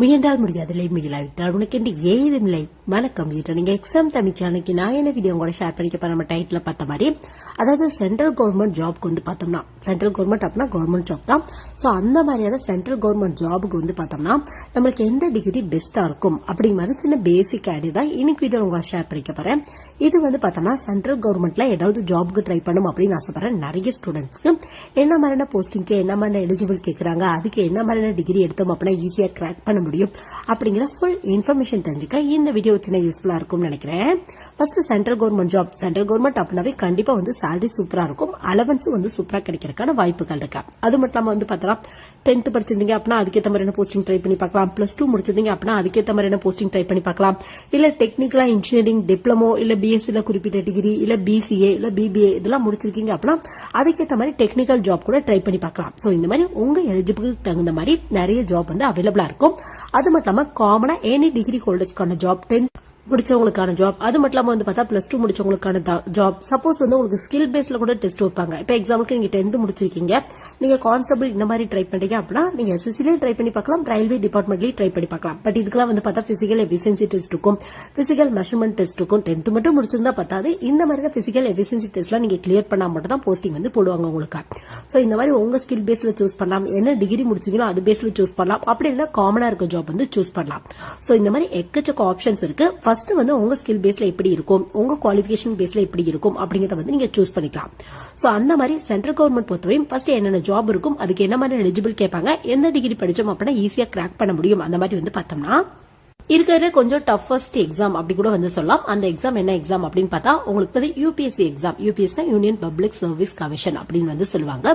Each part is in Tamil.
முயன்றால் முடியாதில்லை முயலாவிட்டால் உனக்கு என்று ஏதும் இல்லை வணக்கம் இது நீங்க எக்ஸாம் தமிழ் சேனலுக்கு நான் என்ன வீடியோ கூட ஷேர் பண்ணிக்க போற நம்ம டைட்டில் பார்த்த மாதிரி அதாவது சென்ட்ரல் கவர்மெண்ட் ஜாப்க்கு வந்து பார்த்தோம்னா சென்ட்ரல் கவர்மெண்ட் அப்படின்னா கவர்மெண்ட் ஜாப் தான். ஸோ அந்த மாதிரியான சென்ட்ரல் கவர்மெண்ட் ஜாபுக்கு வந்து பார்த்தோம்னா நம்மளுக்கு எந்த டிகிரி பெஸ்ட்டாக இருக்கும் அப்படிங்கிற மாதிரி சின்ன பேசிக் ஐடியா தான் இன்னைக்கு வீடியோ உங்களை ஷேர் பண்ணிக்க போறேன். இது வந்து பார்த்தோம்னா சென்ட்ரல் கவர்மெண்ட்ல ஏதாவது ஜாப்க்கு ட்ரை பண்ணும் அப்படின்னு ஆசைப்படுறேன் நிறைய ஸ்டூடெண்ட்ஸ்க்கு என்ன மாதிரியான போஸ்டிங்க்கு என்ன மாதிரியான எலிஜிபிள் கேட்குறாங்க அதுக்கு என்ன மாதிரியான டிகிரி எடுத்தோம் அப்படின்னா ஈஸியா கிராக் பண்ண முடியும். அப்படிங்கிற ஃபுல் இன்ஃபர்மேஷன் தெரிஞ்சுக்க இந்த வீடியோ சின்ன யூஸ்ஃபுல்லா இருக்கும்னு நினைக்கிறேன். First central government job central government அப்படின்னாவே கண்டிப்பா வந்து சேலரி சூப்பராக இருக்கும். அலவன்ஸும் வந்து சூப்பரா கிடைக்கிறதுக்கான வாய்ப்புகள் இருக்கு? அது மட்டும் இல்லாம வந்து பார்த்தா டென்த் படிச்சிருந்தீங்க அப்படின்னா அதுக்கேற்ற மாதிரியான போஸ்டிங் ட்ரை பண்ணி பார்க்கலாம். பிளஸ் டூ முடிச்சிருந்தீங்க அப்படின்னா அதுக்கேற்ற மாதிரியான போஸ்டிங் ட்ரை பண்ணி பார்க்கலாம். இல்ல டெக்னிக்கலாக இன்ஜினியரிங் டிப்ளமோ இல்ல பிஎஸ்சியில் குறிப்பிட்ட டிகிரி இல்லை பிசிஏ இல்லை பிபிஏ இதெல்லாம் முடிச்சிருக்கீங்க அப்படின்னா அதுக்கேற்ற மாதிரி டெக்னிக் டெக்னிக்கல் ஜாப் கூட ட்ரை பண்ணி பார்க்கலாம். சோ இந்த மாதிரி உங்க எலிஜிபிள் தகுந்த மாதிரி நிறைய ஜாப் வந்து அவைலபிளா இருக்கும். அது மட்டும் இல்லாம காமனா எனி டிகிரி ஹோல்டர்ஸ்க்கான ஜாப் டென்த் முடிச்சவங்களுக்கான ஜாப் அது மட்டும் இல்லாம வந்து பார்த்தா பிளஸ் டூ முடிச்சவங்களுக்கான ஜாப் சப்போஸ் வந்து உங்களுக்கு ஸ்கில் பேஸ்ல கூட டெஸ்ட் வைப்பாங்க. இப்போ எக்ஸாம்பிளுக்கு நீங்க டென்த் முடிச்சிருக்கீங்க. நீங்க கான்ஸ்டபிள் இந்த மாதிரி ட்ரை பண்றீங்க அப்படின்னா நீங்க எஸ்எஸ்சிலையும் ட்ரை பண்ணி பார்க்கலாம் ரயில்வே டிபார்ட்மெண்ட்லயும் ட்ரை பண்ணி பார்க்கலாம். பட் இதுக்கெல்லாம் வந்து பார்த்தா பிசிக்கல் எஃபிஷியன்சி டெஸ்ட் இருக்கும் பிசிக்கல் மெஷர்மெண்ட் டெஸ்ட் இருக்கும் டென்த் மட்டும் முடிச்சிருந்தா பத்தாது. இந்த மாதிரி பிசிக்கல் எஃபிஷியன்சி டெஸ்ட்லாம் நீங்க கிளியர் பண்ணா மட்டும் தான் போஸ்டிங் வந்து போடுவாங்க உங்களுக்கு. சோ இந்த மாதிரி உங்க ஸ்கில் பேஸ்ல சூஸ் பண்ணலாம். என்ன டிகிரி முடிச்சீங்களோ அது பேஸ்ல சூஸ் பண்ணலாம். அப்படி இல்லைன்னா காமனா இருக்க ஜாப் வந்து சூஸ் பண்ணலாம். சோ இந்த மாதிரி எக்கச்சக்க ஆப்ஷன்ஸ் இருக்கு. ஃபர்ஸ்ட் வந்து உங்க ஸ்கில் பேஸ்ல எப்படி இருக்கும்? உங்க குவாலிஃபிகேஷன் பேஸ்ல எப்படி இருக்கும்? அப்படிங்கறத வந்து நீங்க சூஸ் பண்ணிக்கலாம். சோ அந்த மாதிரி சென்ட்ரல் கவர்மெண்ட் பொறுத்தவரையும் ஃபர்ஸ்ட் என்னென்ன ஜாப் இருக்கும் அதுக்கு என்ன மாதிரி எலிஜிபிள் கேட்பாங்க எந்த டிகிரி படிச்சோம் அப்படின்னா ஈஸியா கிராக் பண்ண முடியும். அந்த மாதிரி வந்து பார்த்தோம்னா இருக்கிற கொஞ்சம் டஃபஸ்ட் எக்ஸாம் அப்படி கூட வந்து சொல்லலாம். அந்த எக்ஸாம் என்ன எக்ஸாம் அப்படின்னு பார்த்தா உங்களுக்கு வந்து யூபிஎஸ்சி எக்ஸாம் யூபிஎஸ்னா யூனியன் பப்ளிக் சர்வீஸ் கமிஷன் அப்படின்னு வந்து சொல்லுவாங்க.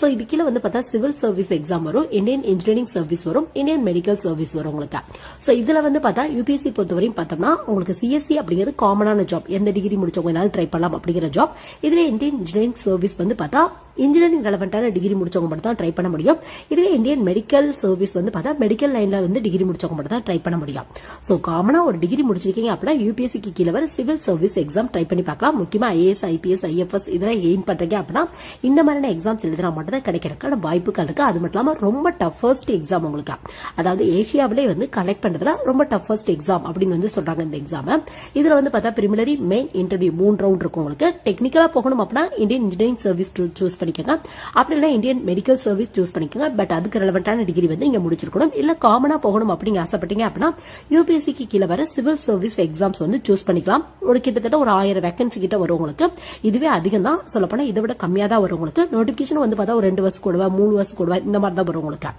சோ இது கீழே வந்து பார்த்தா சிவில் சர்வீஸ் எக்ஸாம் வரும் இந்தியன் இன்ஜினியரிங் சர்வீஸ் வரும் இந்தியன் மெடிக்கல் சர்வீஸ் வரும் உங்களுக்கு. சோ இதுல வந்து பார்த்தா யூபிஎஸ்சி பொறுத்தவரையும் பார்த்தோம்னா உங்களுக்கு சிஎஸ்சி அப்படிங்கிறது காமனான ஜாப் எந்த டிகிரி முடிச்சவங்கனாலும் ட்ரை பண்ணலாம் அப்படிங்கிற ஜாப் இதுல இந்தியன் இன்ஜினியரிங் சர்வீஸ் வந்து பார்த்தா இன்ஜினியரிங் ரெலவெண்டான டிகிரி முடிச்சவங்க மட்டும் தான் ட்ரை பண்ண முடியும். இதுவே இந்தியன் மெடிக்கல் சர்வீஸ் வந்து பார்த்தா மெடிக்கல் லைன்ல வந்து டிகிரி முடிச்சவங்க மட்டும் தான் ட்ரை பண்ண முடியும். ஸோ காமனா ஒரு டிகிரி முடிச்சிருக்கீங்க அப்படின்னா யூபிஎஸ்சிக்கு கீழே வர சிவில் சர்வீஸ் எக்ஸாம் ட்ரை பண்ணி பார்க்கலாம். முக்கியமா ஐஏஎஸ் ஐபிஎஸ் ஐஎஃப்எஸ் இதெல்லாம் எய்ம் பண்றீங்க அப்படின்னா இந்த மாதிரியான எக்ஸாம்ஸ் எழுதுனா மட்டும் தான் கிடைக்கிறதுக்கான வாய்ப்புகள் இருக்கு. அது மட்டும் இல்லாமல் ரொம்ப டஃபஸ்ட் எக்ஸாம் உங்களுக்கு. அதாவது ஏசியாவிலே வந்து கலெக்ட் பண்றதுல ரொம்ப டஃபஸ்ட் எக்ஸாம் அப்படின்னு வந்து சொல்றாங்க இந்த எக்ஸாம் இதுல வந்து பார்த்தா பிரிமிலரி மெயின் இன்டர்வியூ மூணு ரவுண்ட் இருக்கும் உங்களுக்கு. டெக்னிக்கலா போகணும் அப்படின்னா இந்தியன் இன்ஜினியரிங் சர்வீஸ் சூஸ் பண்ணிக்கோங்க. அப்படி இல்லை இந்தியன் மெடிக்கல் சர்வீஸ் சூஸ் பண்ணிக்கோங்க. பட் அதுக்கு ரெலவெண்டான டிகிரி வந்து நீங்க முடிச்சிருக்கணும். இல்ல காமனா போகணும் அப்படிங்க ஆசைப்பட்டீங்க அப்படின்னா யூபிஎஸ்சிக்கு கீழே வர சிவில் சர்வீஸ் எக்ஸாம்ஸ் வந்து சூஸ் பண்ணிக்கலாம். ஒரு கிட்டத்தட்ட ஒரு ஆயிரம் வேகன்சி கிட்ட வரும் உங்களுக்கு. இதுவே அதிகம் தான். சொல்லப்போனா இதை விட கம்மியா தான் வரும் உங்களுக்கு. நோட்டிபிகேஷன் வந்து பார்த்தா ஒரு ரெண்டு வருஷம் கூடுவா மூணு வருஷம் கூடுவா இந்த மாதிரி தான் வரும் உங்களுக்கு.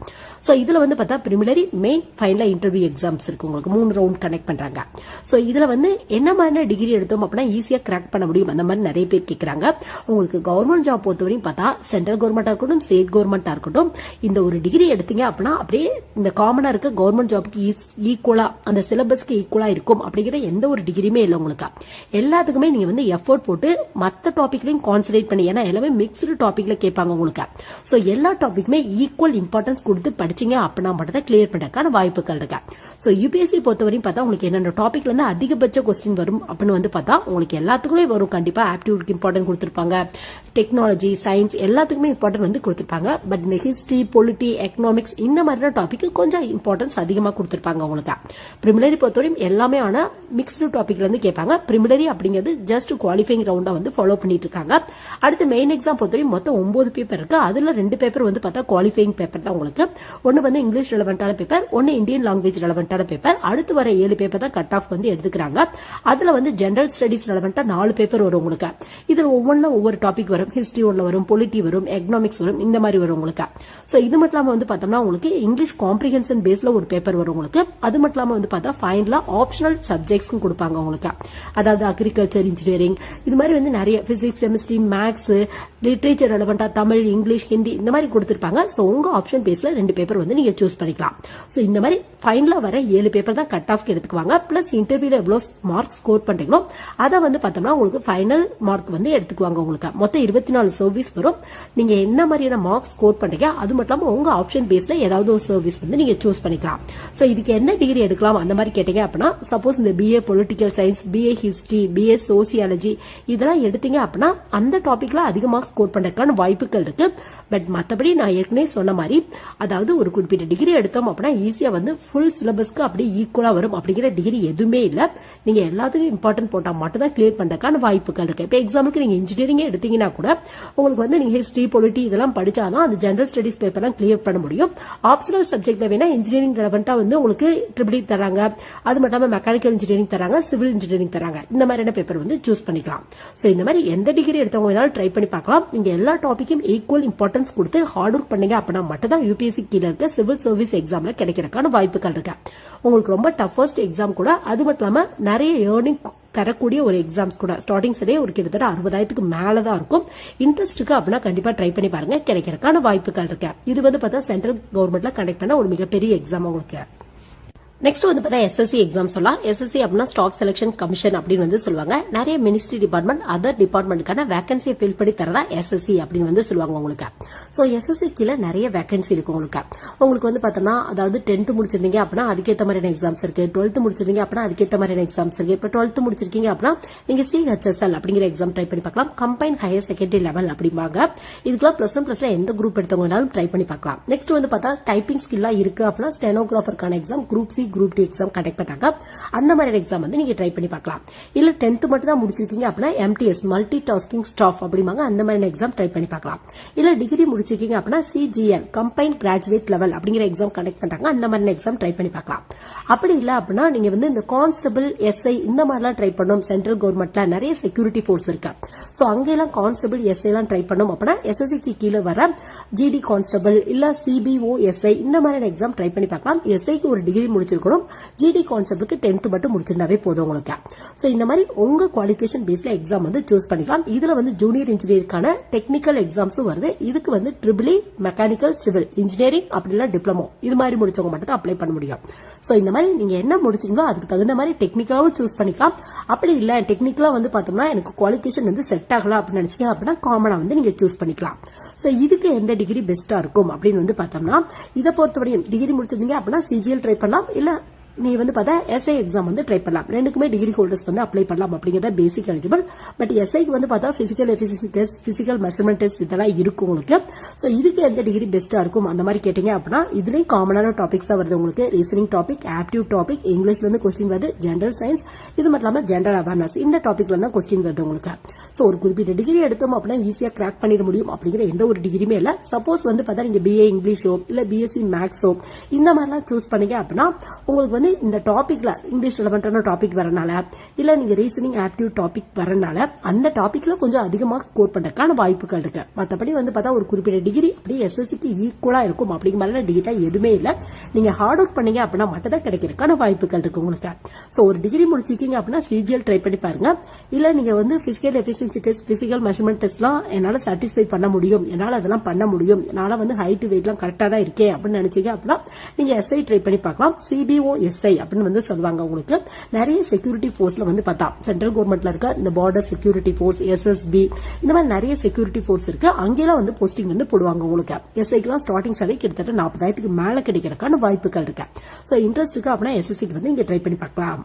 சோ இதுல வந்து பார்த்தா preliminary main final interview exams இருக்கு உங்களுக்கு. மூணு ரவுண்ட் கனெக்ட் பண்றாங்க. சோ இதுல வந்து என்ன மாதிரியான டிகிரி எடுத்தோம் அப்படின்னா ஈஸியா கிராக் பண்ண முடியும். அந்த மாதிரி நிறைய பேர் கேட்கறாங்க உங்களுக்கு கவர்மெண்ட் ஜாப் பொறுத்தவரையும் பார்த்தா சென்ட்ரல் கவர்மெண்ட்டாக இருக்கட்டும் ஸ்டேட் கவர்மெண்ட்டாக இருக்கட்டும் இந்த ஒரு டிகிரி எடுத்தீங்க அப்படின்னா அப்படியே இந்த காமனாக இருக்க கவர்மெண்ட் ஜாப்க்கு ஈக்குவலாக அந்த சிலபஸ்க்கு ஈக்குவலாக இருக்கும் அப்படிங்கிற எந்த ஒரு டிகிரியுமே இல்லை உங்களுக்கு. எல்லாத்துக்குமே நீங்கள் வந்து எஃபோர்ட் போட்டு மற்ற டாப்பிக்லையும் கான்சன்ட்ரேட் பண்ணி ஏன்னா எல்லாமே மிக்ஸ்டு டாப்பிக்கில் கேட்பாங்க உங்களுக்கு. ஸோ எல்லா டாப்பிக்குமே ஈக்குவல் இம்பார்ட்டன்ஸ் கொடுத்து படிச்சீங்க அப்படின்னா மட்டும் தான் கிளியர் பண்ணுறதுக்கான வாய்ப்புகள் இருக்கு. ஸோ யூபிஎஸ்சி பொறுத்தவரையும் பார்த்தா உங்களுக்கு என்னென்ன டாபிக்ல வந்து அதிகபட்ச கொஸ்டின் வரும் அப்படின்னு வந்து பார்த்தா உங்களுக்கு எல்லாத்துக்குமே வரும். கண்டிப்பாக ஆப்டிடியூட் இம்பார்ட்டன்ட் கொடுத்துருப்பாங்க. டெக்னாலஜி சயின்ஸ் எல்லாத்துக்குமே இம்பார்ட்டன்ட் வந்து கொடுத்துருப்பாங்க. பட் இந்த ஹிஸ்டரி பொலிட்டி எக்கனாமிக்ஸ் இந்த மாதிரியான டாபிக் கொஞ்சம் இம்பார்ட்டன்ஸ் அதிகமாக கொடுத்துருப்பாங்க உங்களுக்கு ப்ரிமிலரி பொறுத்தவரையும் எல்லாமே ஆனால் மிக்ஸ்டு டாபிக்ல இருந்து கேட்பாங்க. பிரிமிலரி அப்படிங்கிறது ஜஸ்ட் குவாலிஃபைங் ரவுண்டா வந்து ஃபாலோ பண்ணிட்டு இருக்காங்க அடுத்து மெயின் எக்ஸாம் பொறுத்தவரையும் மொத்தம் ஒன்பது பேப்பர் இருக்கு. அதுல ரெண்டு பேப்பர் வந்து பார்த்தா குவாலிஃபைங் பேப்பர் தான் உங்களுக்கு. ஒன்று வந்து இங்கிலீஷ் ரெலவெண்டான பேப்பர் ஒன்று இந்தியன் லாங்குவேஜ் ரெலவெண்டான பேப்பர் அடுத்து வர ஏழு பேப்பர் தான் கட் ஆஃப் வந்து எடுத்துக்கிறாங்க. அதுல வந்து ஜென்ரல் ஸ்டடிஸ் ரெலவெண்டா நாலு பேப்பர் வரும் உங்களுக்கு. இதில் ஒவ்வொன்றும் ஒவ்வொரு டாபிக் வரும். ஹிஸ்டரி ஒன்று வரும் பொலிட்டி வரும் எக்கனாமிக்ஸ் வரும் இந்த மாதிரி வரும் உங்களுக்கு. ஸோ இது மட்டும் இல்லாம வந்து பார்த்தோம்னா உங்களுக்கு இங்கிலீஷ் காம்ப்ரிஹென்ஷன் பேஸ்ல ஒரு பேப்பர் வரும் உங்களுக்கு. அது மட்டும் இல்லாம வந்து பார்த்தா ஃபைனலா ஆப்ஷனல் சப்ஜெக்ட்ஸ் கொடுப்பாங்க உங்களுக்கு. அதாவது அக்ரிகல்ச்சர் இன்ஜினியரிங் இது மாதிரி வந்து நிறைய பிசிக்ஸ் கெமிஸ்ட்ரி மேக்ஸ் லிட்ரேச்சர் ரெலவெண்டா தமிழ் இங்கிலீஷ் ஹிந்தி இந்த மாதிரி கொடுத்துருப்பாங்க. சோ உங்க ஆப்ஷன் பேஸ்ல ரெண்டு பேப்பர் வந்து நீங்க சூஸ் பண்ணிக்கலாம். சோ இந்த மாதிரி ஃபைனலா வர ஏழு பேப்பர் தான் கட் ஆஃப் எடுத்துக்குவாங்க. பிளஸ் இன்டர்வியூல எவ்வளவு மார்க் ஸ்கோர் பண்றீங்களோ அதை வந்து பார்த்தோம்னா உங்களுக்கு ஃபைனல் மார்க் வந்து எடுத்துக்குவாங்க உங்களுக்கு. மொத்தம் இருபத்தி நாலு சர்வீஸ் வரும். நீங்க என்ன மாதிரியான மார்க் ஸ்கோர் பண்றீங்க அது மட்டும் இல்லாம உங்க ஆப்ஷன் பேஸ்ல ஏதாவது ஒரு சர்வீஸ் வந்து நீங்க சூஸ் பண்ணிக்கலாம். ஸோ இதுக்கு என்ன டிகிரி எடுக்கலாம் அந்த மாதிரி கேட்டீங்க அப்படின்னா சப்போஸ் இந்த BA political science BA history BA sociology இதெல்லாம் எடுத்தீங்க அப்படின்னா அந்த டாபிக்ல அதிகமாக ஸ்கோர் பண்றதுக்கான வாய்ப்புகள் இருக்கு. பட் மற்றபடி நான் ஏற்கனவே சொன்ன மாதிரி அதாவது ஒரு குறிப்பிட்ட டிகிரி எடுத்தோம் அப்படின்னா ஈஸியா வந்து ஃபுல் சிலபஸ்க்கு அப்படியே ஈக்குவலா வரும் அப்படிங்கிற டிகிரி எதுவுமே இல்லை. நீங்க எல்லாத்துக்கும் இம்பார்ட்டன்ட் போட்டா மட்டும் தான் கிளியர் பண்றதுக்கான வாய்ப்புகள் இருக்கு. இப்போ எக்ஸாமுக்கு நீங்க இன்ஜினியரிங் எடுத்தீங்கன்னா கூட உங்களுக்கு வந்து நீங்க ஹிஸ்டரி பொலிட்டி இதெல்லாம் படிச்சாதான் அந்த ஜென்ரல் ஸ்டடிஸ் பேப்பர்லாம் கிளியர் பண்ண முடியும். ஆப்ஷனல் சப்ஜெக்ட்ல வேணா இன்ஜினியரிங் ரெலவெண்டா வந்து உங்களுக்கு ட்ரிபிள் e தராங்க அது மட்டும் இல்லாமல் மெக்கானிக்கல் இன்ஜினியரிங் தராங்க சிவில் இன்ஜினியரிங் தராங்க இந்த மாதிரியான பேப்பர் வந்து சூஸ் பண்ணிக்கலாம். ஸோ இந்த மாதிரி எந்த டிகிரி எடுத்தவங்க வேணாலும் ட்ரை பண்ணி பார்க்கலாம். நீங்க எல்லா டாபிக்கும் ஈக்குவல் இம்பார்ட்டன்ஸ் கொடுத்து ஹார்ட் ஒர்க் பண்ணீங்க அப்படின்னா மட்டும் தான் யூபிஎஸ்சி கீழே இருக்க சிவில் சர்வீஸ் எக்ஸாம்ல கிடைக்கிறதுக்கான வாய்ப்புகள் இருக்கு. உங்களுக்கு ரொம்ப டஃபஸ்ட் எக்ஸாம் கூட அது மட்டும் இல்லாமல் நிறைய ஏர்னிங் தரக்கூடிய ஒரு எக்ஸாம்ஸ் கூட. ஸ்டார்டிங் ஒரு கிட்டத்தட்ட அறுபதாயிரத்துக்கு மேல தான் இருக்கும் இன்ட்ரெஸ்ட்டுக்கு அப்படின்னா கண்டிப்பா ட்ரை பண்ணி பாருங்க. கிடைக்கிறதுக்கான வாய்ப்புகள் இருக்கு. இது வந்து பார்த்தா சென்ட்ரல் கவர்மெண்ட்ல கண்டக்ட் பண்ண ஒரு மிகப்பெரிய எக்ஸாம் உங்களுக்கு. நெக்ஸ்ட் வந்து பார்த்தா எஸ்எஸ்சி எக்ஸாம் சொல்லலாம். எஸ்எஸ்சி அப்படின்னா ஸ்டாக் செலக்ஷன் கமிஷன் அப்படின்னு வந்து சொல்லுவாங்க. நிறைய மினிஸ்ட்ரி டிபார்ட்மெண்ட் அதர் டிபார்ட்மெண்ட்டுக்கான வேகன்சியை ஃபில் பண்ணி தரதா எஸ்எஸ்சி அப்படின்னு வந்து சொல்லுவாங்க உங்களுக்கு. ஸோ எஸ்எஸ்சி கீழே நிறைய வேகன்சி இருக்கு உங்களுக்கு. உங்களுக்கு வந்து பார்த்தோம்னா அதாவது டென்த்து முடிச்சிருந்தீங்க அப்படின்னா அதுக்கேற்ற மாதிரியான எக்ஸாம்ஸ் இருக்கு. டுவெல்த் முடிச்சிருந்தீங்க அப்படின்னா அதுக்கேற்ற மாதிரியான எக்ஸாம்ஸ் இருக்கு. இப்போ டுவெல்த் முடிச்சிருக்கீங்க அப்படின்னா நீங்க சிஹெச்எஸ்எல் அப்படிங்கிற எக்ஸாம் ட்ரை பண்ணி பார்க்கலாம். கம்பைன் ஹையர் செகண்டரி லெவல் அப்படிம்பாங்க. இதுக்கெல்லாம் பிளஸ் ஒன் ப்ளஸ்ல எந்த குரூப் எடுத்தவங்கனாலும் ட்ரை பண்ணி பார்க்கலாம். நெக்ஸ்ட் வந்து பார்த்தா டைப்பிங் ஸ்கில்லா இருக்கு அப்படின்னா ஸ்டெனோகிராஃபருக்கான exam group C group D exam conduct பண்ணாங்க. அந்த மாதிரியான எக்ஸாம் வந்து நீங்க ட்ரை பண்ணி பார்க்கலாம். இல்ல டென்த் மட்டும் தான் முடிச்சிருக்கீங்க அப்படின்னா எம்டிஎஸ் மல்டி டாஸ்கிங் ஸ்டாஃப் அப்படிம்பாங்க. அந்த மாதிரியான எக்ஸாம் ட்ரை பண்ணி பார்க்கலாம். இல்ல டிகிரி முடிச்சிருக்கீங்க அப்படின்னா சிஜிஎல் கம்பைன் கிராஜுவேட் லெவல் அப்படிங்கிற எக்ஸாம் கண்டக்ட் பண்றாங்க. அந்த மாதிரியான எக்ஸாம் ட்ரை பண்ணி பார்க்கலாம். அப்படி இல்ல அப்படின்னா நீங்க வந்து இந்த கான்ஸ்டபிள் எஸ்ஐ இந்த மாதிரிலாம் ட்ரை பண்ணும். சென்ட்ரல் கவர்மெண்ட்ல நிறைய செக்யூரிட்டி ஃபோர்ஸ் இருக்கு. ஸோ அங்கெல்லாம் கான்ஸ்டபிள் எஸ்ஐ எல்லாம் ட்ரை பண்ணும் அப்படின்னா எஸ்எஸ்சிக்கு கீழே வர ஜிடி கான்ஸ்டபிள் இல்ல சிபிஓ எஸ்ஐ இந்த மாதிரியான எக்ஸாம் ட்ரை பண்ணி பார்க்கலாம். எஸ்ஐக்கு ஒரு டிகிரி முடிச்சிருக்கணும் ஜிடி கான்செப்ட்டுக்கு டென்த் மட்டும் முடிச்சிருந்தாவே போதும் உங்களுக்கு. ஸோ இந்த மாதிரி உங்க குவாலிஃபிகேஷன் பேஸ்ல எக்ஸாம் வந்து சூஸ் பண்ணிக்கலாம். இதுல வந்து ஜூனியர் இன்ஜினியருக்கான டெக்னிக்கல் எக்ஸாம்ஸும் வருது. இதுக்கு வந்து ட்ரிபிளி மெக்கானிக்கல் சிவில் இன்ஜினியரிங் அப்படி இல்லை டிப்ளமோ இது மாதிரி முடிச்சவங்க மட்டும் தான் அப்ளை பண்ண முடியும். ஸோ இந்த மாதிரி நீங்க என்ன முடிச்சீங்களோ அதுக்கு தகுந்த மாதிரி டெக்னிக்கலாகவும் சூஸ் பண்ணிக்கலாம். அப்படி இல்லை டெக்னிக்கலா வந்து பார்த்தோம்னா எனக்கு குவாலிஃபிகேஷன் வந்து செட் ஆகலாம் அப்படின்னு நினைச்சீங்க அப்படின்னா காமனா வந்து நீங்க சூஸ் பண்ணிக்கலாம். ஸோ இதுக்கு எந்த டிகிரி பெஸ்ட்டாக இருக்கும் அப்படின்னு வந்து பார்த்தோம்னா இதை பொறுத்தவரையும் டிகிரி முடிச்சிருந்தீங்க அப்படின்னா சிஜிஎல் ட்ரை பண்ணலாம். இல்ல な நீ வந்து பார்த்தா எஸ்ஐ எக்ஸாம் வந்து ட்ரை பண்ணலாம். ரெண்டுக்குமே டிகிரி ஹோல்டர்ஸ் வந்து அப்ளை பண்ணலாம் அப்படிங்கிறத பேசிக் எலிஜிபிள் பட் எஸ்ஐக்கு வந்து பார்த்தா physical efficiency test physical measurement test இதெல்லாம் இருக்கும் உங்களுக்கு. ஸோ இதுக்கு எந்த டிகிரி பெஸ்ட்டாக இருக்கும்? அந்த மாதிரி கேட்டீங்க அப்படின்னா இதுலேயும் காமனான டாபிக்ஸாக தான் வருது உங்களுக்கு. ரீசனிங் டாபிக் ஆப்டிவ் டாபிக் இங்கிலீஷ்லேருந்து கொஸ்டின் வருது ஜென்ரல் சயின்ஸ் இது மட்டும் இல்லாமல் ஜென்ரல் அவேர்னஸ் இந்த டாப்பிக்கில் தான் கொஸ்டின் வருது உங்களுக்கு. ஸோ ஒரு குறிப்பிட்ட டிகிரி எடுத்தோம் அப்படின்னா ஈஸியாக கிராக் பண்ணிட முடியும் அப்படிங்கிற எந்த ஒரு டிகிரியுமே இல்லை. சப்போஸ் வந்து பார்த்தா நீங்கள் பிஏ இங்கிலீஷோ இல்லை பிஎஸ்சி மேக்ஸோ இந்த மாதிரிலாம் சூஸ் பண்ணீங்க அப்படின்னா உங்களுக்கு வந்து இந்த டாப்பிக்கில் இங்கிலீஷ் ரிலவெண்ட்டான டாபிக் வரனால இல்லை நீங்கள் ரீசனிங் ஆப்டிவ் டாபிக் வரனால அந்த டாப்பிக்கில் கொஞ்சம் அதிகமாக ஸ்கோர் பண்றதுக்கான வாய்ப்புகள் இருக்கு. மற்றபடி வந்து பார்த்தா ஒரு குறிப்பிட்ட டிகிரி அப்படியே எஸ்எஸ்சிக்கு ஈக்குவலாக இருக்கும். அப்படிங்கிற மாதிரி டிகிரி எதுவுமே இல்லை. நீங்க ஹார்ட் ஒர்க் பண்ணீங்க அப்படின்னா மட்டும் தான் கிடைக்கிறதுக்கான வாய்ப்புகள் இருக்கு உங்களுக்கு. ஸோ ஒரு டிகிரி முடிச்சிருக்கீங்க அப்படின்னா சிஜிஎல் ட்ரை பண்ணி பாருங்க. இல்லை நீங்கள் வந்து physical efficiency test physical measurement டெஸ்ட்லாம் என்னால் சாட்டிஸ்ஃபை பண்ண முடியும். என்னால் அதெல்லாம் பண்ண முடியும். என்னால் வந்து ஹைட் வெயிட்லாம் கரெக்டாக தான் இருக்கேன் அப்படின்னு நினச்சிங்க அப்படின்னா நீங்க எஸ்ஐ ட்ரை பண்ணி பார்க்கலாம். சிபிஓ எஸ் எஸ்ஐ அப்படின்னு வந்து சொல்லுவாங்க உங்களுக்கு நிறைய செக்யூரிட்டி போர்ஸ்ல வந்து பார்த்தா சென்ட்ரல் கவர்மெண்ட்ல இருக்க இந்த பார்டர் செக்யூரிட்டி போர்ஸ் எஸ்எஸ்பி இந்த மாதிரி நிறைய செக்யூரிட்டி போர்ஸ் இருக்கு. அங்கெல்லாம் வந்து போஸ்டிங் வந்து போடுவாங்க உங்களுக்கு எஸ்ஐக்கெல்லாம் ஸ்டார்டிங் சரி கிட்டத்தட்ட நாற்பதாயிரத்துக்கு மேல கிடைக்கிறதுக்கான வாய்ப்புகள் இருக்கு. ஸோ இன்ட்ரெஸ்ட் இருக்கு அப்படின்னா எஸ்எஸ்சிக்கு வந்து இங்க ட்ரை பண்ணி பார்க்கலாம்.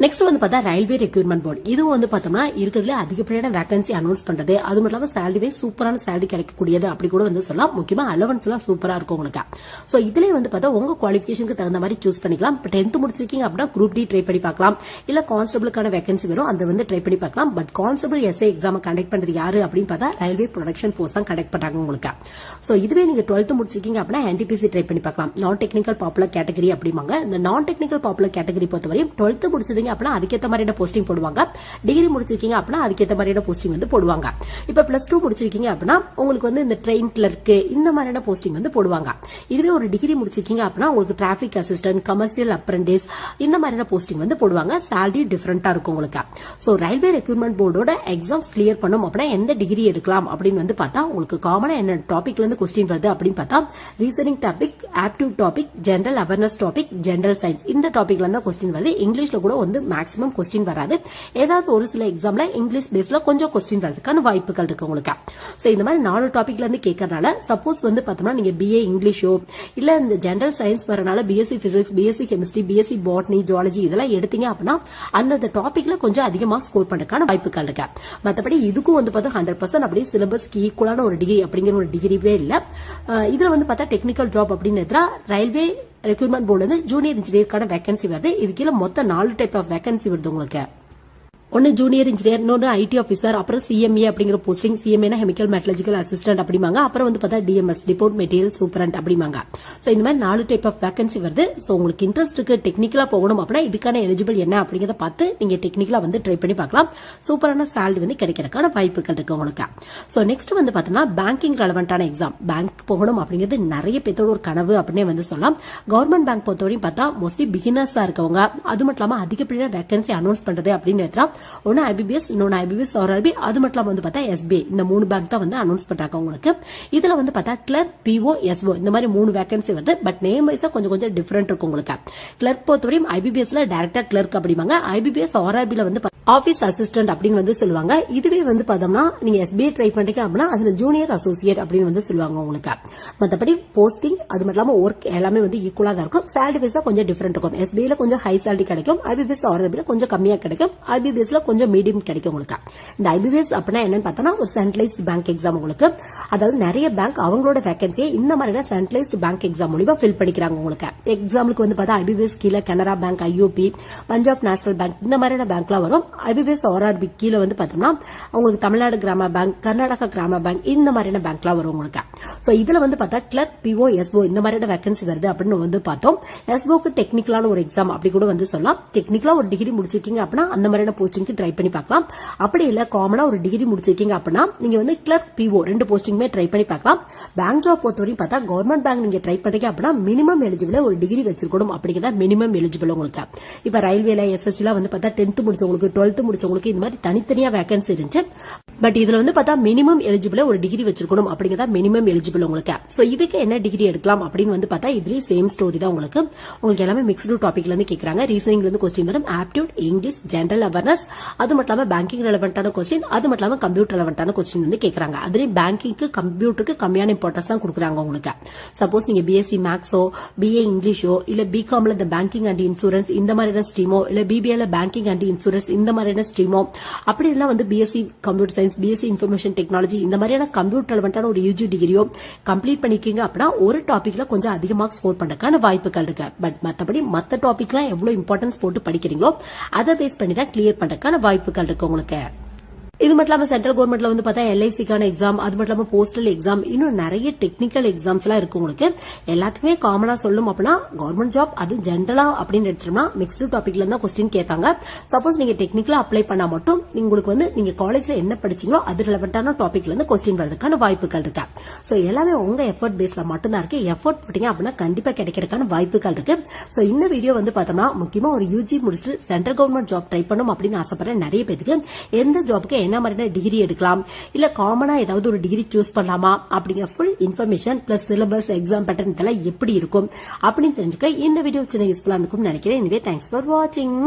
நெக்ஸ்ட் வந்து பார்த்தா ரயில்வே ரெக்யூர்மெண்ட் போர்டு இதுவும் வந்து பார்த்தோம்னா இருக்கிறதுல அதிகப்படியான வேகன்சி அனௌன்ஸ் பண்றது. அது மட்டும் இல்லாமல் சாலரிமே சூப்பரான சேலரி கிடைக்கக்கூடியது அப்படி கூட வந்து சொல்லலாம். முக்கியமா அலவன்ஸ் எல்லாம் சூப்பரா இருக்கும் உங்களுக்கு. ஸோ இதுலயே வந்து பார்த்தா உங்க குவாலிஃபிகேஷனுக்கு தகுந்த மாதிரி சூஸ் பண்ணிக்கலாம். இப்போ டென்த் முடிச்சிருக்கீங்க அப்படின்னா குரூப் டி ட்ரை பண்ணி பார்க்கலாம். இல்ல கான்ஸ்டபிளுக்கான வேகன்சி வரும் அதை வந்து ட்ரை பண்ணி பார்க்கலாம். But constable SI exam conduct பண்றது யாரு அப்படின்னு பார்த்தா ரயில்வே ப்ரொடக்ஷன் போர்ஸ் தான் கண்டக்ட் பண்ணாங்க உங்களுக்கு. ஸோ இதுவே நீங்க டுவெல்த் முடிச்சிருக்கீங்க அப்படின்னா என்டிபிசி ட்ரை பண்ணி பார்க்கலாம். நான் டெக்னிக்கல் பாப்புலர் கேட்டகரி அப்படிம்பாங்க. இந்த நான் டெக்னிக்கல் பாப்புலர் கேட்டகரி பொறுத்தவரையும் டுவெல்த் முடிச்சதுங்க அப்படின்னா அதுக்கேற்ற மாதிரியான போஸ்டிங் போடுவாங்க. டிகிரி முடிச்சிருக்கீங்க அப்படின்னா அதுக்கேற்ற மாதிரியான போஸ்டிங் வந்து போடுவாங்க. இப்ப பிளஸ் டூ முடிச்சிருக்கீங்க அப்படின்னா உங்களுக்கு வந்து இந்த ட்ரெயின் கிளர்க் இந்த மாதிரியான போஸ்டிங் வந்து போடுவாங்க. இதுவே ஒரு டிகிரி முடிச்சிருக்கீங்க அப்படின்னா உங்களுக்கு டிராபிக் அசிஸ்டன்ட் கமர்ஷியல் அப்ரண்டிஸ் இந்த மாதிரியான போஸ்டிங் வந்து போடுவாங்க. சேலரி டிஃபரெண்டா இருக்கும் உங்களுக்கு. ஸோ ரயில்வே ரெக்ரூட்மெண்ட் போர்டோட எக்ஸாம்ஸ் கிளியர் பண்ணும் அப்படின்னா எந்த டிகிரி எடுக்கலாம் அப்படின்னு வந்து பார்த்தா உங்களுக்கு காமனா என்ன டாபிக்ல இருந்து கொஸ்டின் வருது அப்படின்னு பார்த்தா reasoning topic aptitude topic general awareness topic general science இந்த டாபிக்ல இருந்தா கொஸ்டின் வருது. இங்கிலீஷ்ல கூட வந்து வந்து மேக்ஸிமம் கொஸ்டின் வராது. ஏதாவது ஒரு சில எக்ஸாம்ல இங்கிலீஷ் பேஸ்ல கொஞ்சம் கொஸ்டின் வரதுக்கான வாய்ப்புகள் இருக்கு உங்களுக்கு. ஸோ இந்த மாதிரி நாலு டாபிக்ல இருந்து கேட்கறனால சப்போஸ் வந்து பார்த்தோம்னா நீங்க பிஏ இங்கிலீஷோ இல்ல இந்த ஜெனரல் சயின்ஸ் வரனால BSc physics BSc chemistry BSc botany zoology இதெல்லாம் எடுத்தீங்க அப்படின்னா அந்தந்த டாபிக்ல கொஞ்சம் அதிகமா ஸ்கோர் பண்ணுறதுக்கான வாய்ப்புகள் இருக்கு. மற்றபடி இதுக்கும் வந்து பார்த்தா ஹண்ட்ரட் பர்சன்ட் அப்படியே சிலபஸ்க்கு ஈக்குவலான ஒரு டிகிரி அப்படிங்கிற ஒரு டிகிரிவே இல்லை. இதுல வந்து பார்த்தா டெக்னிக்கல் ஜாப் அப்படின்னு எடுத்தா ரயில்வே ரெக்யூர்மெண்ட் போர்டுல வந்து ஜூனியர் இன்ஜினியருக்கான வேகன்சி வருது. இது கீழே மொத்தம் நாலு டைப் ஆஃப் வேகன்சி வருது உங்களுக்கு. ஒன்னு ஜூனியர் இன்ஜினியர் இன்னொன்று ஐடி ஆஃபீஸர் அப்புறம் சிஎம்ஏ அப்படிங்கிற போஸ்டிங் சிஎம்ஏனா கெமிக்கல் மெட்டலஜிக்கல் அசிஸ்டன்ட் அப்படிமாங்க அப்புறம் வந்து பார்த்தா டிஎம்எஸ் டிபோர்ட் மெட்டீரியல் சூப்பரண்ட் அப்படிமாங்க ஸோ இந்த மாதிரி நாலு டைப் ஆஃப் வேகன்சி வருது. ஸோ உங்களுக்கு இன்ட்ரெஸ்ட் இருக்கு டெக்னிக்கலா போகணும் அப்படின்னா இதுக்கான எலிஜிபிள் என்ன அப்படிங்கிறத பார்த்து நீங்க டெக்னிக்கலா வந்து ட்ரை பண்ணி பார்க்கலாம். சூப்பரான சேலரி வந்து கிடைக்கிறதுக்கான வாய்ப்புகள் இருக்கு உங்களுக்கு. ஸோ நெக்ஸ்ட் வந்து பார்த்தோம்னா பேங்கிங் ரெலவெண்டான எக்ஸாம் பேங்க் போகணும் அப்படிங்கிறது நிறைய பேத்தோட ஒரு கனவு அப்படின்னே வந்து சொல்லலாம். கவர்மெண்ட் பேங்க் பொறுத்தவரையும் பார்த்தா மோஸ்ட்லி பிகினர்ஸா இருக்கவங்க அது மட்டும் இல்லாமல் அதிகப்படியான வேகன்சி அனௌன்ஸ் பண்றது அப்படின்னு எடுத்தா ஒன்னு ஐபிபிஎஸ் இன்னொன்னு ஐபிபிஎஸ் ஆர்ஆர்பி அது மட்டும் வந்து பார்த்தா எஸ்பிஐ இந்த மூணு பேங்க் தான் வந்து அனௌன்ஸ் பண்ணாங்க உங்களுக்கு. இதுல வந்து பார்த்தா கிளர்க் பிஓ எஸ்ஓ இந்த மாதிரி மூணு வேகன்சி வருது. பட் நேம் வைஸா கொஞ்சம் கொஞ்சம் டிஃபரெண்ட் இருக்கும் உங்களுக்கு. கிளர்க் பொறுத்தவரையும் ஐபிபிஎஸ்ல டேரக்டா கிளர்க் அப்படிம்பாங்க. ஐபிபிஎஸ் ஆர்ஆர்பில வந்து ஆஃபீஸ் அசிஸ்டன்ட் அப்படின்னு வந்து சொல்லுவாங்க. இதுவே வந்து பார்த்தோம்னா நீங்க எஸ்பிஐ ட்ரை பண்றீங்க அப்படின்னா அதுல ஜூனியர் அசோசியேட் அப்படின்னு வந்து சொல்லுவாங்க உங்களுக்கு. மற்றபடி போஸ்டிங் அது மட்டும் இல்லாம ஒர்க் எல்லாமே வந்து ஈக்குவலாக தான் இருக்கும். சேலரி பேஸா கொஞ்சம் டிஃபரெண்ட் இருக்கும். எஸ்பிஐல கொஞ்சம் ஹை சேலரி கிடைக்கும். ஐபிபிஎஸ் ஆர்ஆர்பில கொஞ்சம் கம்மியாக கிடைக்கும். ஐபிபிஎஸ்ல கொஞ்சம் மீடியம் கிடைக்கும் உங்களுக்கு. இந்த ஐபிபிஎஸ் அப்படின்னா என்னன்னு பார்த்தோம்னா ஒரு சென்ட்ரலைஸ்ட் பேங்க் எக்ஸாம் உங்களுக்கு. அதாவது நிறைய பேங்க் அவங்களோட வேகன்சியை இந்த மாதிரியான சென்ட்ரலைஸ்ட் பேங்க் எக்ஸாம் மூலியமா ஃபில் பண்ணிக்கிறாங்க உங்களுக்கு. எக்ஸாம்பிளுக்கு வந்து பார்த்தா ஐபிபிஎஸ் கீழே Canara bank IOB Punjab national bank இந்த மாதிரியான பேங்க்லாம் வரும். ஐபிபிஎஸ் ஆர்ஆர்பி கீழே வந்து பார்த்தோம்னா உங்களுக்கு தமிழ்நாடு கிராம பேங்க் கர்நாடகா கிராம பேங்க் இந்த மாதிரியான பேங்க்லாம் வரும் உங்களுக்கு. ஸோ இதில் வந்து பார்த்தா கிளர்க் பிஓ எஸ்ஓ இந்த மாதிரியான வேகன்சி வருது அப்படின்னு வந்து பார்த்தோம். எஸ்ஓக்கு டெக்னிக்கலான ஒரு எக்ஸாம் அப்படி கூட வந்து சொல்லலாம். டெக்னிக்கலாக ஒரு டிகிரி முடிச்சிருக்கீங்க அப்படின்னா அந்த மாதிரியான போஸ்டிங்க்கு ட்ரை பண்ணி பார்க்கலாம். அப்படி இல்லை காமனாக ஒரு டிகிரி முடிச்சிருக்கீங்க அப்படின்னா நீங்கள் வந்து கிளர்க் பிஓ ரெண்டு போஸ்டிங்குமே ட்ரை பண்ணி பார்க்கலாம். பேங்க் ஜாப் பொறுத்தவரையும் பார்த்தா கவர்மெண்ட் பேங்க் நீங்க ட்ரை பண்றீங்க அப்படின்னா மினிமம் எலிஜிபிள் ஒரு டிகிரி வச்சிருக்கணும் அப்படிங்கிறத மினிமம் எலிஜிபிள் உங்களுக்கு. இப்ப ரயில்வேல எஸ்எஸ்சிலாம் வந்து பார்த்தா டென்த் முடிச்சவங்களுக்கு டுவெல்த் முடிச்சவங்களுக்கு இந்த மாதிரி தனித்தனியா வேகன்சி இருந்துச்சு. பட் இதுல வந்து பார்த்தா மினிமம் எலிஜிபிள் ஒரு டிகிரி வச்சிருக்கணும் அப்படிங்கிறத மினிமம் எலிஜிபிள் உங்களுக்கு. சோ இதுக்கு என்ன டிகிரி எடுக்கலாம் அப்படின்னு வந்து பார்த்தா இதுலயும் சேம் ஸ்டோரி தான் உங்களுக்கு. உங்களுக்கு எல்லாமே மிக்ஸ்டு டாபிக்ல இருந்து கேக்குறாங்க. ரீசனிங்ல இருந்து கொஸ்டின் வரும். ஆப்டியூட் இங்கிலீஷ் ஜென்ரல் அவேர்னஸ் அது மட்டும் இல்லாம பேங்கிங் ரெலவெண்டான கொஸ்டின் அது மட்டும் இல்லாம கம்ப்யூட்டர் ரெலவெண்டான கொஸ்டின் வந்து கேக்குறாங்க. அதுலயும் பேங்கிங்க்கு கம்ப்யூட்டருக்கு கம்மியான இம்பார்ட்டன்ஸ் தான் கொடுக்குறாங்க உங்களுக்கு. சப்போஸ் நீங்க பிஎஸ்சி மேக்ஸோ பிஏ இங்கிலீஷோ இல்ல பிகாம்ல இந்த பேங்கிங் அண்ட் இன்சூரன்ஸ் இந்த மாதிரியான ஸ்ட்ரீமோ இல்ல பிபிஏல பேங்கிங் அண்ட் இன்சூரன்ஸ் இந்த மாதிரியான ஸ்ட்ரீமோ அப்படி இல்லைன்னா வந்து BSc computer science BSc information technology இந்த மாதிரியான கம்ப்யூட்டர் ரெலவெண்டான ஒரு யூஜி டிகிரியோ கம்ப்ளீட் பண்ணிருக்கீங்க அப்படின்னா ஒரு டாபிக்ல கொஞ்சம் அதிகமாக ஸ்கோர் பண்ணக்கான வாய்ப்புகள் இருக்கு. பட் மற்றபடி மற்ற டாபிக்லாம் எவ்வளவு இம்பார்ட்டன்ஸ் போட்டு படிக்கிறீங்களோ அதை பேஸ் பண்ணி தான் கிளியர் பண்ணக்கான வாய்ப்புகள் இருக்கு உங்களுக்கு. இது மட்டும் இல்லாம சென்ட்ரல் கவர்மெண்ட்ல வந்து பார்த்தா எல்ஐசிக்கான எக்ஸாம் அது மட்டும் இல்லாம போஸ்டல் எக்ஸாம் இன்னும் நிறைய டெக்னிக்கல் எக்ஸாம்ஸ் எல்லாம் இருக்கு உங்களுக்கு. எல்லாத்துக்குமே காமனா சொல்லும் அப்படின்னா கவர்மெண்ட் ஜாப் அது ஜென்ரலா அப்படின்னு எடுத்துட்டோம்னா மிக்ஸ்டு டாபிக்ல இருந்தா கொஸ்டின் கேட்பாங்க. சப்போஸ் நீங்க டெக்னிக்கலா அப்ளை பண்ணா மட்டும் உங்களுக்கு வந்து நீங்க காலேஜ்ல என்ன படிச்சீங்களோ அது ரிலவெண்டான டாபிக்ல இருந்து கொஸ்டின் வரதுக்கான வாய்ப்புகள் இருக்கு? சோ எல்லாமே உங்க எஃபர்ட் பேஸ்ல மட்டும்தான் இருக்கு. எஃபர்ட் போட்டீங்க அப்படின்னா கண்டிப்பா கிடைக்கிறதுக்கான வாய்ப்புகள் இருக்கு. சோ இந்த வீடியோ வந்து பார்த்தோம்னா முக்கியமா ஒரு யூஜி முடிச்சுட்டு சென்ட்ரல் கவர்மெண்ட் ஜாப் ட்ரை பண்ணும் அப்படின்னு ஆசைப்படுற நிறைய பேருக்கு எந்த ஜாப்க்கு என்ன மாதிரியான டிகிரி எடுக்கலாம். இல்ல காமனா ஏதாவது ஒரு டிகிரி சூஸ் பண்ணலாமா? அப்படிங்கிற full information plus syllabus exam pattern இதெல்லாம் எப்படி இருக்கும்? அப்படின்னு தெரிஞ்சுக்க இந்த வீடியோ சின்ன யூஸ்ஃபுல்லா இருக்கும் நினைக்கிறேன். எனவே தேங்க்ஸ் ஃபார் வாட்சிங்